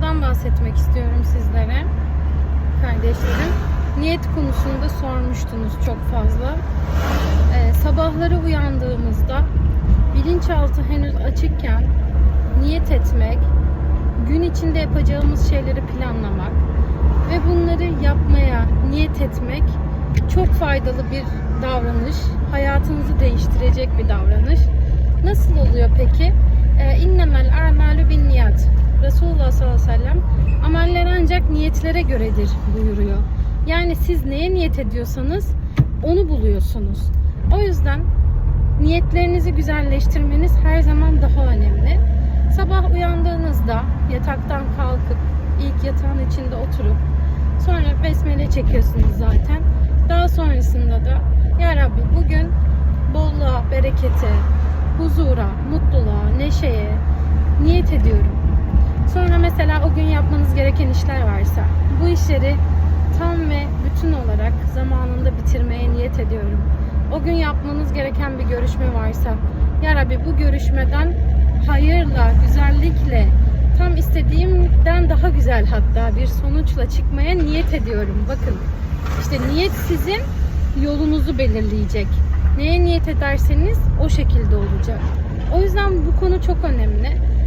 konudan bahsetmek istiyorum sizlere. Kardeşlerim. Niyet konusunda sormuştunuz çok fazla. Ee, sabahları uyandığımızda bilinçaltı henüz açıkken niyet etmek, gün içinde yapacağımız şeyleri planlamak ve bunları yapmaya niyet etmek çok faydalı bir davranış. Hayatınızı değiştirecek bir davranış. Nasıl oluyor peki? Ee, İnnemel a'malu bin niyat. Ancak niyetlere göredir buyuruyor. Yani siz neye niyet ediyorsanız onu buluyorsunuz. O yüzden niyetlerinizi güzelleştirmeniz her zaman daha önemli. Sabah uyandığınızda yataktan kalkıp ilk yatağın içinde oturup sonra besmele çekiyorsunuz zaten. Daha sonrasında da Ya Rabbi bugün bolluğa, berekete, huzura, mutluluğa, neşeye niyet ediyorum. Sonra mesela o gün yapmanız gereken işler varsa bu işleri tam ve bütün olarak zamanında bitirmeye niyet ediyorum. O gün yapmanız gereken bir görüşme varsa Ya Rabbi bu görüşmeden hayırla, güzellikle tam istediğimden daha güzel hatta bir sonuçla çıkmaya niyet ediyorum. Bakın işte niyet sizin yolunuzu belirleyecek. Neye niyet ederseniz o şekilde olacak. O yüzden bu konu çok önemli.